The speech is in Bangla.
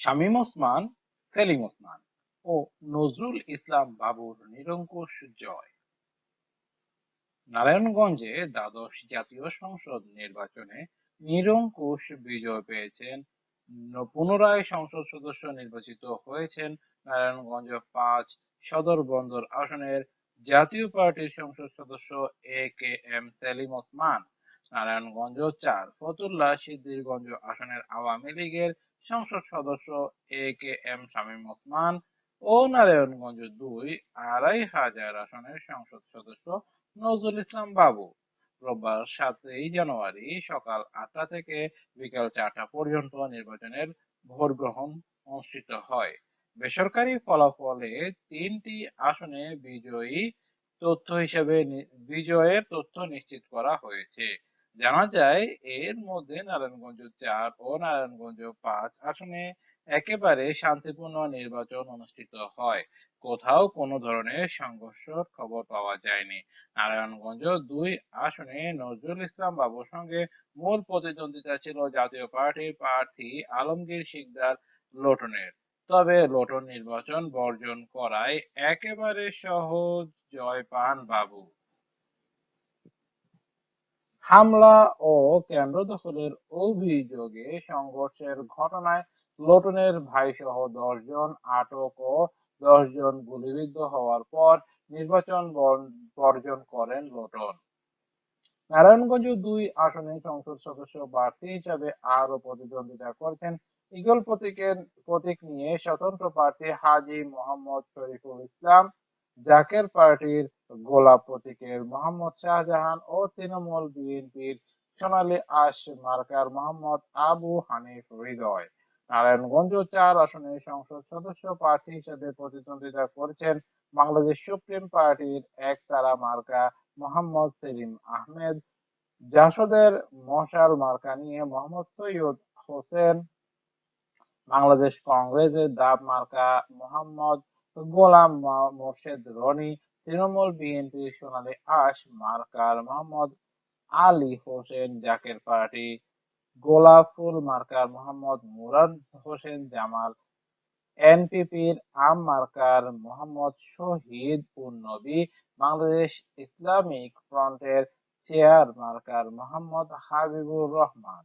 শামীম ওসমান, সেলিম ওসমান ও নজরুল ইসলাম বাবুর নিরঙ্কুশ জয়। নারায়ণগঞ্জে দ্বাদশ জাতীয় সংসদ নির্বাচনে নিরঙ্কুশ বিজয় পেয়েছেন। পুনরায় সংসদ সদস্য নির্বাচিত হয়েছেন নারায়ণগঞ্জ পাঁচ সদর বন্দর আসনের জাতীয় পার্টির সংসদ সদস্য A K M Selim Osman. Narayanganj চার ফতুল্লা সিদ্ধিরগঞ্জ আসনের আওয়ামী লীগের সংসদ সদস্য A K M Shamim Osman ও নারায়ণগঞ্জ দুই আড়াই হাজার আসনের সংসদ সদস্য নজরুল ইসলাম বাবু। রোববার সাতই জানুয়ারি সকাল আটটা থেকে বিকাল চারটা পর্যন্ত নির্বাচনের ভোট গ্রহণ অনুষ্ঠিত হয়। বেসরকারি ফলাফলে তিনটি আসনে বিজয়ী তথ্য হিসেবে বিজয়ের তথ্য নিশ্চিত করা হয়েছে। জানা যায় এর মধ্যে নারায়ণগঞ্জ চার ও নারায়ণগঞ্জ পাঁচ আসনে একেবারে শান্তিপূর্ণ নির্বাচন অনুষ্ঠিত হয়। কোথাও কোনো ধরনের সংঘর্ষের খবর পাওয়া যায়নি। নারায়ণগঞ্জ দুই আসনে নজরুল ইসলাম বাবুর সঙ্গে মূল প্রতিদ্বন্দ্বিতা ছিল জাতীয় পার্টির প্রার্থী আলমগীর শিকদার লোটনের। তবে লোটন নির্বাচন বর্জন করায় একেবারে সহজ জয় পান বাবু। হামলা ও কেন্দ্র দখলের অভিযোগে সংঘর্ষের ঘটনায় লোটনের ভাইসহ দশজন আটক ও দশজন গুলিবিদ্ধ হওয়ার পর নির্বাচন বর্জন করেন লোটন। নারায়ণগঞ্জ দুই আসনে সংসদ সদস্য প্রার্থী হিসাবে আরও প্রতিদ্বন্দ্বিতা করছেন। ইগল প্রতীকের প্রতীক নিয়ে স্বতন্ত্র প্রার্থী হাজি মোহাম্মদ শরীফুল ইসলাম, জাকের পার্টির গোলাপ প্রতীকের মোহাম্মদ শাহজাহান ও তৃণমূল বিএনপির সোনালী আশ মার্কার মোহাম্মদ আবু হানিফ হৃদয়। নারায়ণগঞ্জ চার আসনের সংসদ সদস্য প্রার্থী হিসেবে প্রতিদ্বন্দ্বিতা করছেন বাংলাদেশ সুপ্রিম পার্টির এক তারা মার্কা মোহাম্মদ সেলিম আহমেদ। জাসদের মশাল মার্কা নিয়ে মোহাম্মদ সৈয়দ হোসেন। বাংলাদেশ কংগ্রেসের দাব মার্কা মোহাম্মদ গোলাম মোর্শেদ রনি, তৃণমূল বিএনপি সোনালী আশ মার্কার মোহাম্মদ আলী হোসেন, জাকের পার্টি গোলাপফুল মার্কার মোহাম্মদ মুরাদ হোসেন, জামাল এনপিপির আম মার্কার মোহাম্মদ শহীদ উন্নবী বাংলাদেশ ইসলামিক ফ্রন্টের চেয়ার মার্কার মোহাম্মদ হাবিবুর রহমান।